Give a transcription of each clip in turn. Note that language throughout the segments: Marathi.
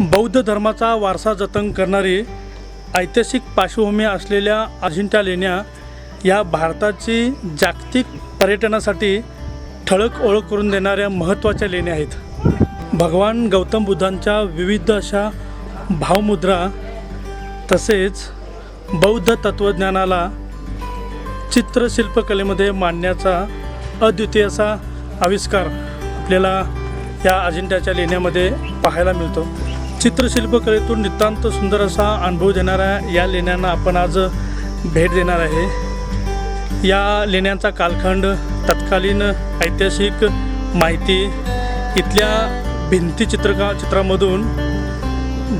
बौद्ध धर्माचा वारसा जतन करणारी ऐतिहासिक पार्श्वभूमी असलेल्या अजिंठा लेण्या या भारताची जागतिक पर्यटनासाठी ठळक ओळख करून देणाऱ्या महत्त्वाच्या लेण्या आहेत. भगवान गौतम बुद्धांच्या विविध अशा भावमुद्रा तसेच बौद्ध तत्त्वज्ञानाला चित्रशिल्पकलेमध्ये मांडण्याचा अद्वितीय असा आविष्कार आपल्याला या अजिंठ्याच्या लेण्यामध्ये पाहायला मिळतो. चित्रशिल्पकलेतून नितांत सुंदर असा अनुभव देणाऱ्या या लेण्यांना आपण आज भेट देणार आहे. या लेण्यांचा कालखंड तत्कालीन ऐतिहासिक माहिती इथल्या भिंती चित्रका चित्रामधून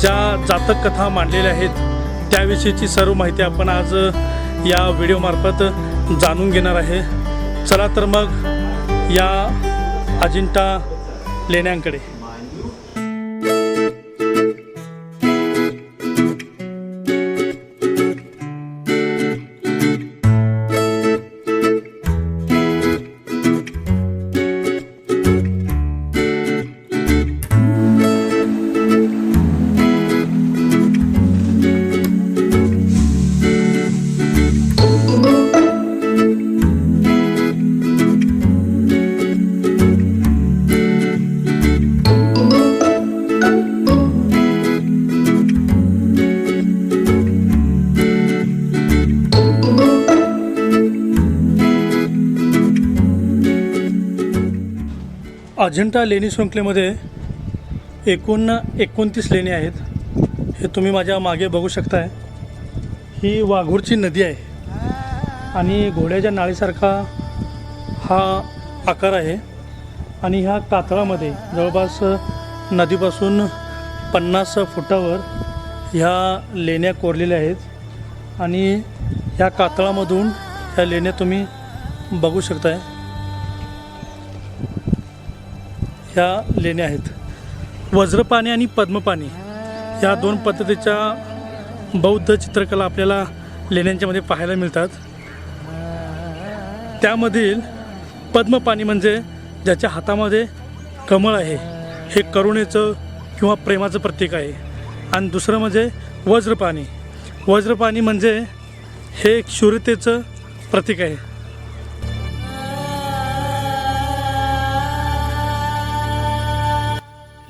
ज्या जातक कथा मांडलेल्या आहेत त्याविषयीची सर्व माहिती आपण आज या व्हिडिओमार्फत जाणून घेणार आहे. चला तर मग या अजिंठा लेण्यांकडे. अजिंठा लेणी शृंखलेमध्ये एकूण एकोणतीस लेणी आहेत. हे तुम्ही माझ्या मागे बघू शकताय. ही वाघूरची नदी आहे. आणि घोड्याच्या नाळीसारखा हा आकार आहे. आणि ह्या कातळामध्ये जवळपास नदीपासून पन्नास फुटावर ह्या लेण्या कोरलेल्या आहेत. आणि ह्या कातळामधून ह्या लेण्या तुम्ही बघू शकताय. ह्या लेण्या आहेत. वज्रपाणी आणि पद्मपाणी या दोन पद्धतीच्या बौद्ध चित्रकला आपल्याला लेण्यांच्यामध्ये पाहायला मिळतात. त्यामधील पद्मपाणी म्हणजे ज्याच्या हातामध्ये कमळ आहे हे करुणेचं किंवा प्रेमाचं प्रतीक आहे. आणि दुसरं म्हणजे वज्रपाणी. वज्रपाणी म्हणजे हे एक शूरतेचं प्रतीक आहे.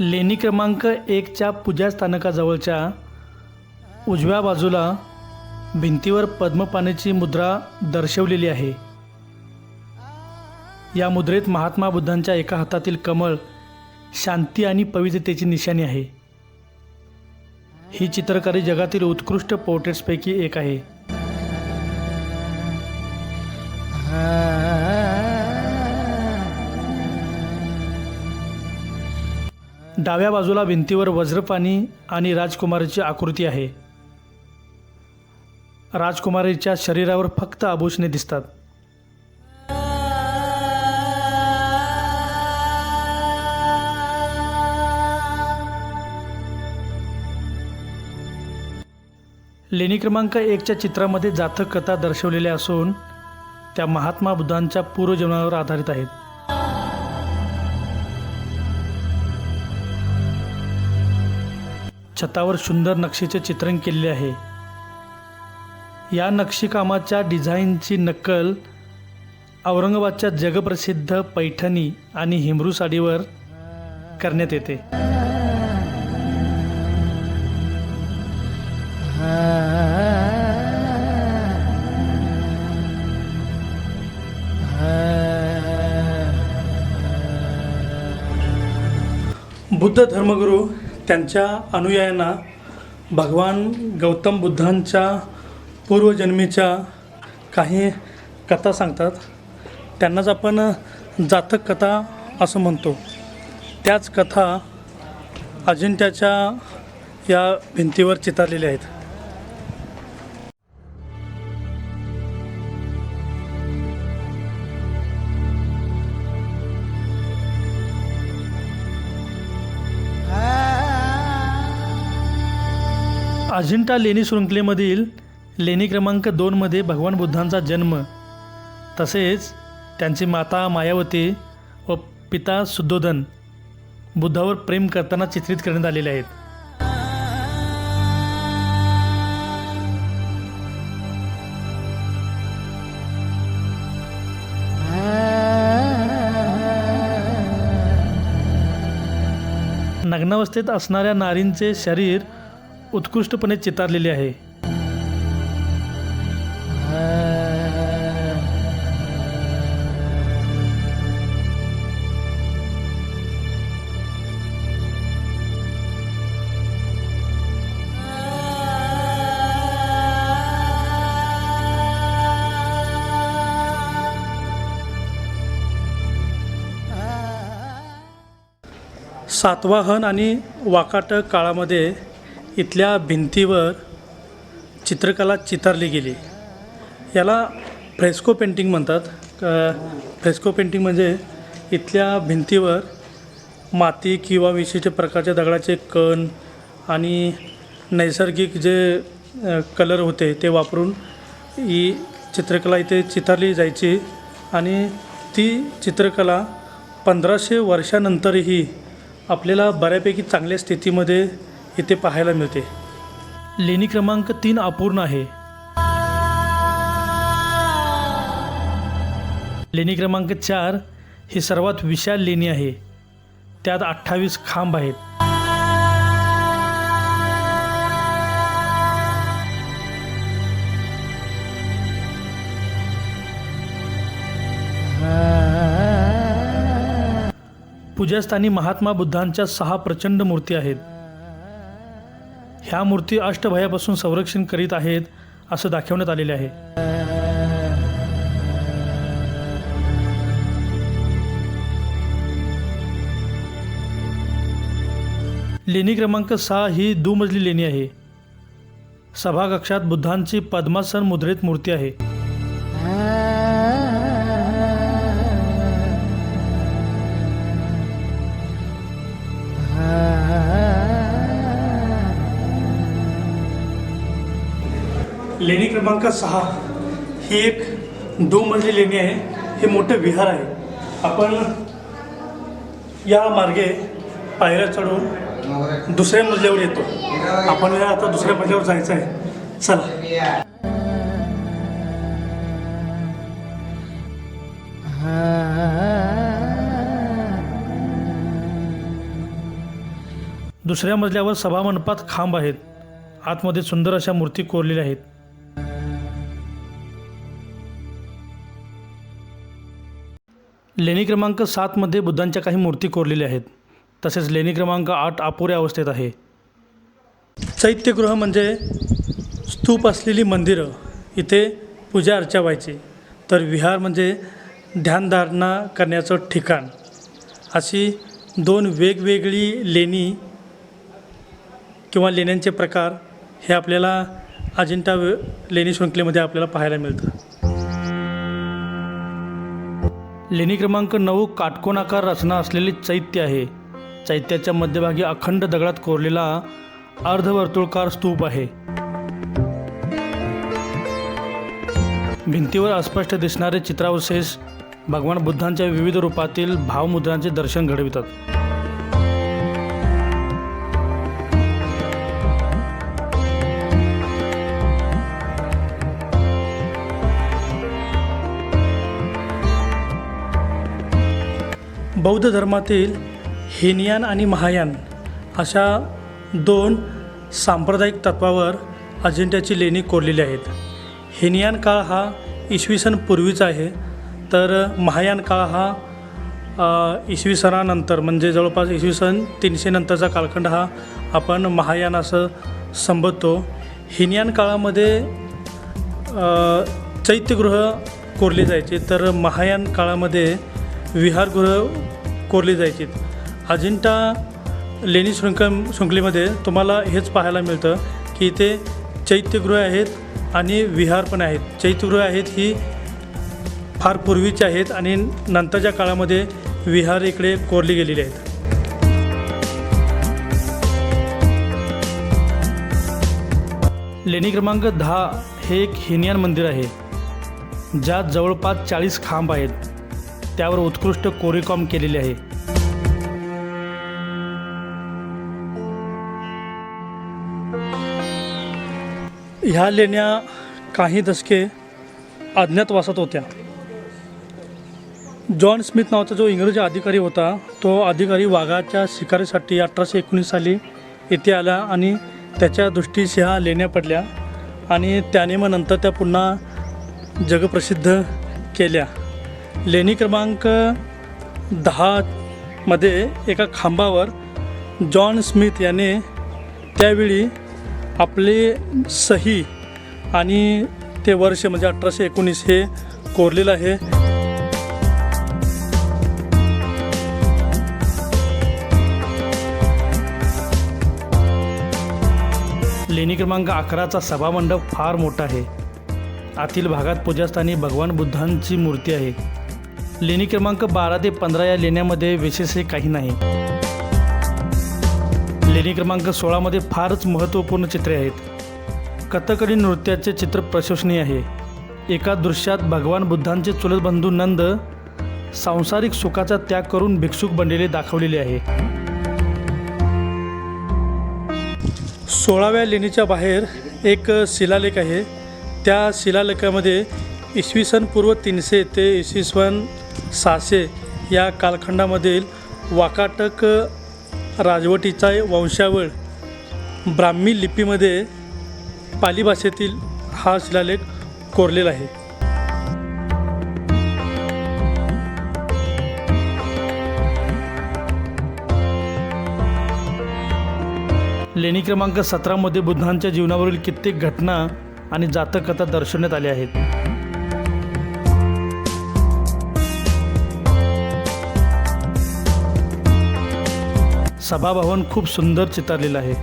लेणी क्रमांक एकच्या पूजा स्थानकाजवळच्या उजव्या बाजूला भिंतीवर पद्मपानेची मुद्रा दर्शवलेली आहे. या मुद्रेत महात्मा बुद्धांच्या एका हातातील कमळ शांती आणि पवित्रतेची निशाणी आहे. ही चित्रकारी जगातील उत्कृष्ट पोर्ट्रेट्सपैकी एक आहे. डाव्या बाजूला भिंतीवर वज्रपाणी आणि राजकुमारीची आकृती आहे. राजकुमारीच्या शरीरावर फक्त आभूषणे दिसतात. लेणी क्रमांक एकच्या चित्रामध्ये जातक कथा दर्शवलेल्या असून त्या महात्मा बुद्धांच्या पूर्वजीवनावर आधारित आहेत. छतावर सुंदर नक्षीचे चित्रण केलेले आहे. या नक्षीकामाच्या डिझाईनची नक्कल औरंगाबादच्या जगप्रसिद्ध पैठणी आणि हिमरू साडीवर करण्यात येते. बुद्ध धर्मगुरू त्यांच्या अनुयायांना भगवान गौतम बुद्धांच्या पूर्वजन्मीच्या काही कथा सांगतात. त्यांनाच आपण जातक कथा असं म्हणतो. त्याच कथा अजिंठ्याच्या या भिंतीवर चितारलेल्या आहेत. अजिंठा लेणी शृंखलेमधील लेणी क्रमांक दोनमध्ये भगवान बुद्धांचा जन्म. तसेच त्यांची माता मायावती व पिता सुद्धोधन बुद्धावर प्रेम करताना चित्रित करण्यात आलेले आहेत. नग्नावस्थेत असणाऱ्या नारींचे शरीर उत्कृष्टपणे चितारलेले आहे. सातवाहन आणि वाकाटक काळामध्ये इथल्या भिंतीवर चित्रकला चितारली गेली. याला फ्रेस्को पेंटिंग म्हणतात. क- फ्रेस्को पेंटिंग म्हणजे इथल्या भिंतीवर माती किंवा विशिष्ट प्रकारच्या दगडाचे कण आणि नैसर्गिक जे कलर होते ते वापरून ही चित्रकला इथे चितारली जायची आणि ती चित्रकला पंधराशे वर्षानंतरही आपल्याला बऱ्यापैकी चांगल्या स्थितीमध्ये इथे पाहायला मिळते. लेणी क्रमांक तीन अपूर्ण आहे. लेणी क्रमांक चार ही सर्वात विशाल लेणी आहे. त्यात अठ्ठावीस खांब आहेत. पूजास्थानी महात्मा बुद्धांच्या सहा प्रचंड मूर्ती आहेत. ह्या मूर्ती अष्टभयापासून संरक्षण करीत आहेत असं दाखवण्यात आलेले आहे. लेणी क्रमांक सहा ही दुमजली लेणी आहे. सभाकक्षात बुद्धांची पद्मासन मुद्रित मूर्ती आहे. लेणी क्रमांक सहा ही एक दुमजली लेणी आहे. हे मोठं विहार आहे. आपण या मार्गे पायऱ्या चढून दुसऱ्या मजल्यावर येतो. आपण आता दुसऱ्या मजल्यावर जायचं आहे. चला. दुसऱ्या मजल्यावर सभामंडपात खांब आहेत. आतमध्ये सुंदर अशा मूर्ती कोरलेल्या आहेत. लेणी क्रमांक सातमध्ये बुद्धांच्या काही मूर्ती कोरलेल्या आहेत. तसेच लेणी क्रमांक आठ अपुऱ्या अवस्थेत आहे. चैत्यगृह म्हणजे स्तूप असलेली मंदिरं इथे पूजा अर्चा व्हायची. तर विहार म्हणजे ध्यानधारणा करण्याचं ठिकाण. अशी दोन वेगवेगळी लेणी किंवा लेण्यांचे प्रकार हे आपल्याला अजिंठा लेणी शृंखलेमध्ये आपल्याला पाहायला मिळतं. लेणी क्रमांक नऊ काटकोनाकार रचना असलेले चैत्य आहे. चैत्याच्या मध्यभागी अखंड दगडात कोरलेला अर्धवर्तुळकार स्तूप आहे. भिंतीवर अस्पष्ट दिसणारे चित्रावशेष भगवान बुद्धांच्या विविध रूपातील भावमुद्रांचे दर्शन घडवितात. बौद्ध धर्मातील हिनयान आणि महायान अशा दोन सांप्रदायिक तत्वावर अजिंठ्याची लेणी कोरलेली आहेत. हिनयान काळ हा इसवी सन पूर्वीचा आहे. तर महायान काळ हा इसवी सणानंतर म्हणजे जवळपास इसवी सन तीनशे नंतरचा कालखंड हा आपण महायान असं संबोधतो. हिनयान काळामध्ये चैत्यगृह कोरले जायचे. तर महायान काळामध्ये विहारगृह कोरली जायची अजिंठा लेणी शृंख शृंखलेमध्ये तुम्हाला हेच पाहायला मिळतं की इथे चैत्यगृह आहेत आणि विहार पण आहेत. चैत्यगृह आहेत ही फार पूर्वीचे आहेत आणि नंतरच्या काळामध्ये विहार इकडे कोरली गेलेली आहेत. लेणी क्रमांक दहा हे एक हिनियान मंदिर आहे ज्यात जवळपास चाळीस खांब आहेत. त्यावर उत्कृष्ट कोरीकॉम केलेले आहे. ह्या लेण्या काही दशके अज्ञातवासात होत्या. जॉन स्मिथ नावाचा जो इंग्रजी अधिकारी होता तो अधिकारी वाघाच्या शिकारीसाठी अठराशे एकोणीस साली येथे आला आणि त्याच्या दृष्टीस ह्या लेण्या पडल्या आणि त्याने मग नंतर त्या पुन्हा जगप्रसिद्ध केल्या. लेणी क्रमांक दहामध्ये एका खांबावर जॉन स्मिथ याने त्यावेळी आपले सही आणि ते वर्ष म्हणजे अठराशे एकोणीस हे कोरलेलं आहे. लेणी क्रमांक अकराचा सभामंडप फार मोठा आहे. आतील भागात पूजास्थानी भगवान बुद्धांची मूर्ती आहे. लेणी क्रमांक बारा ते पंधरा या लेण्यामध्ये विशेष काही नाही. लेणी क्रमांक सोळामध्ये फारच महत्त्वपूर्ण चित्रे आहेत. कथकली नृत्याचे चित्र प्रशंसनीय आहे. एका दृश्यात भगवान बुद्धांचे चुलत बंधू नंद सांसारिक सुखाचा त्याग करून भिक्षुक बनलेले दाखवलेले आहे. सोळाव्या लेणीच्या बाहेर एक शिलालेख आहे. त्या शिलालेखामध्ये इसवी सन पूर्व तीनशे ते इसवी सन सासे या कालखंडामधील वाकाटक राजवटीचा वंशावळ ब्राह्मी लिपीमध्ये पाली भाषेतील हा शिलालेख कोरलेला आहे. लेणी क्रमांक सतरामध्ये बुद्धांच्या जीवनावरील कित्येक घटना आणि जातककथा दर्शवण्यात आल्या आहेत. सभाभवन खूप सुंदर चितारलेलं आहे.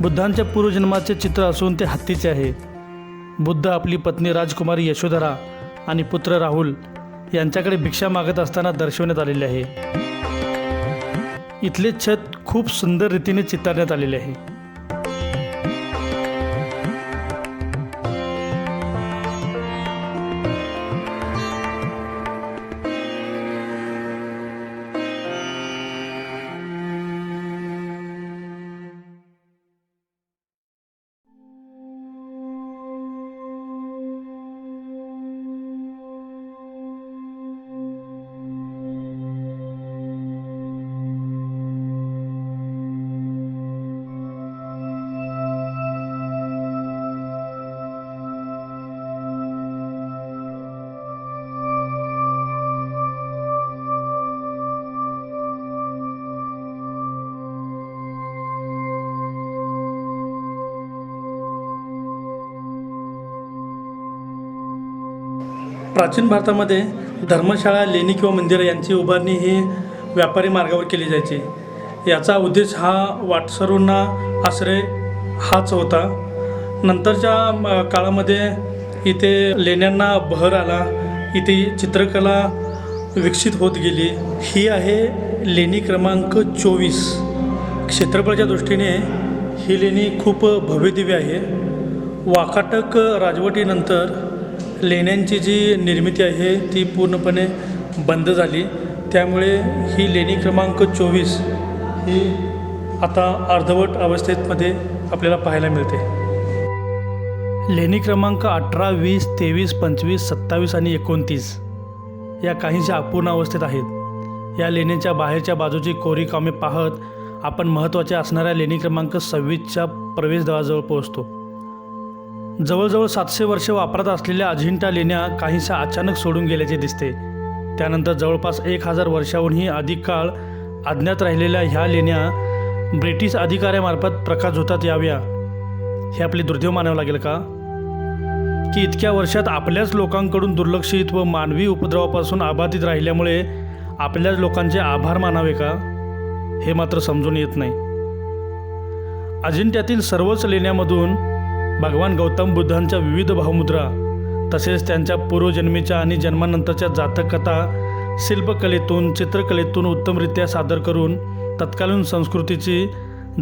बुद्धांच्या पूर्वजन्माचे चित्र असून ते हत्तीचे आहे. बुद्ध आपली पत्नी राजकुमारी यशोधरा आणि पुत्र राहुल यांच्याकडे भिक्षा मागत असताना दर्शवण्यात आलेले आहे. इथले छत खूप सुंदर रीतीने चितारण्यात आलेले आहे. प्राचीन भारतामध्ये धर्मशाळा लेणी किंवा मंदिरं यांची उभारणी ही व्यापारी मार्गावर केली जायची. याचा उद्देश हा वाटसरूंना आश्रय हाच होता. नंतरच्या म, काळामध्ये इथे लेण्यांना बहर आला. इथे चित्रकला विकसित होत गेली. ही आहे लेणी क्रमांक चोवीस. क्षेत्रफळाच्या दृष्टीने ही लेणी खूप भव्यदिव्य आहे. वाकाटक राजवटीनंतर लेण्यांची जी निर्मिती आहे ती पूर्णपणे बंद झाली. त्यामुळे ही लेणी क्रमांक चोवीस ही आता अर्धवट अवस्थेमध्ये आपल्याला पाहायला मिळते. लेणी क्रमांक अठरा वीस तेवीस पंचवीस सत्तावीस आणि एकोणतीस या काहीशा अपूर्ण अवस्थेत आहेत. या लेणीच्या बाहेरच्या बाजूची कोरी कामे पाहत आपण महत्त्वाच्या असणाऱ्या लेणी क्रमांक सव्वीसच्या प्रवेशद्वाराजवळ पोहोचतो. जवळजवळ सातशे वर्ष वापरात असलेल्या अजिंठा लेण्या काहीशा अचानक सोडून गेल्याचे दिसते. त्यानंतर जवळपास एक हजार वर्षाहूनही अधिक काळ अज्ञात राहिलेल्या ह्या लेण्या ब्रिटिश अधिकाऱ्यामार्फत प्रकाशझोतात याव्या. हे आपले दुर्दैव मानावं लागेल का? की इतक्या वर्षात आपल्याच लोकांकडून दुर्लक्षित व मानवी उपद्रवापासून अबाधित राहिल्यामुळे आपल्याच लोकांचे आभार मानावे का? हे मात्र समजून येत नाही. अजिंठ्यातील सर्वच लेण्यामधून भगवान गौतम बुद्धांच्या विविध भावमुद्रा तसेच त्यांच्या पूर्वजन्मीच्या आणि जन्मानंतरच्या जातककथा शिल्पकलेतून चित्रकलेतून उत्तमरित्या सादर करून तत्कालीन संस्कृतीची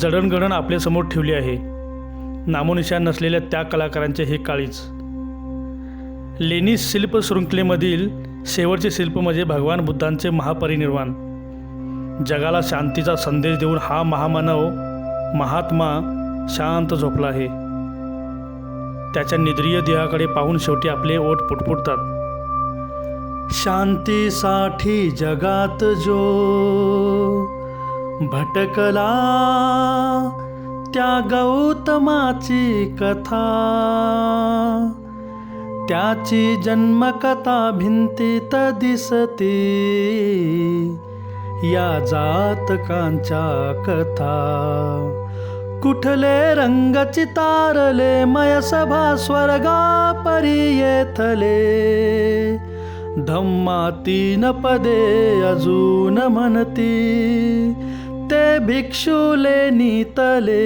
जडणघडण आपल्यासमोर ठेवली आहे. नामोनिशान नसलेल्या त्या कलाकारांचे हे काळीच लेणी शिल्प शृंखलेमधील शेवटचे शिल्प म्हणजे भगवान बुद्धांचे महापरिनिर्वाण. जगाला शांतीचा संदेश देऊन हा महामानव महात्मा शांत झोपला आहे. त्याच्या निद्रिय देहाकडे पाहून शेवटी आपले ओठ पुटपुटतात. शांतीसाठी जगात जो भटकला त्या गौतमाची कथा त्याची जन्मकथा भिंतीत दिसते या जातकांच्या कथा. कुठले रंग चितारले मयसभा स्वर्गा परी येथले धम्मा तीन पदे अजून म्हणती ते भिक्षुले नीतले।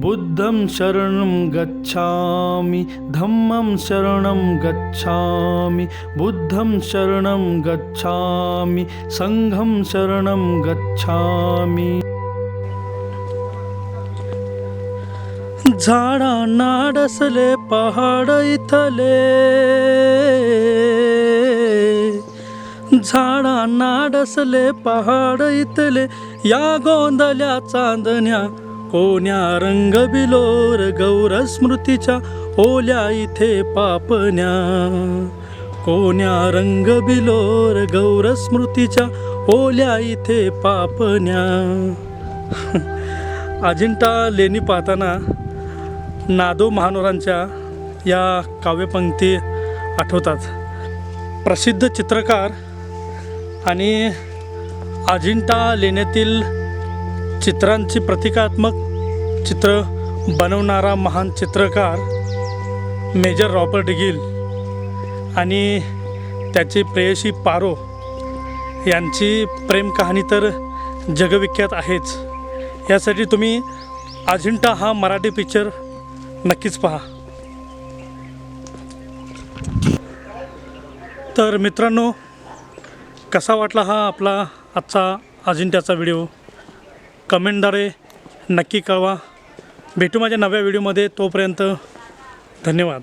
बुद्धं शरणं गच्छामि धम्मं शरणं गच्छामि बुद्धं शरणं गच्छामि संघं शरणं गच्छामि झाडांना डसले पहाड इथले. झाडांना डसले पहाड इथले. या गोंधल्या चांदण्या कोण्या रंग बिलोर गौर स्मृतीच्या ओल्या इथे पापण्या. कोण्या रंग बिलोर गौर स्मृतीच्या ओल्या इथे पापण्या. अजिंठा लेणी पाहताना नादो महानोरांच्या या काव्यपंक्ती आठवतात. प्रसिद्ध चित्रकार आणि अजिंठा लेण्यातील चित्रांची प्रतिकात्मक चित्र बनवणारा महान चित्रकार मेजर रॉबर्ट गिल आणि त्याची प्रेयशी पारो यांची प्रेम कहाणी तर जगविख्यात आहेच. यासाठी तुम्ही अजिंठा हा मराठी पिक्चर नक्कीच पहा. तर मित्रांनो कसा वाटला हा आपला आजचा अजिंठ्याचा व्हिडिओ? कमेंटद्वारे नक्की कळवा. भेटू माझ्या नव्या व्हिडिओमध्ये. तोपर्यंत धन्यवाद.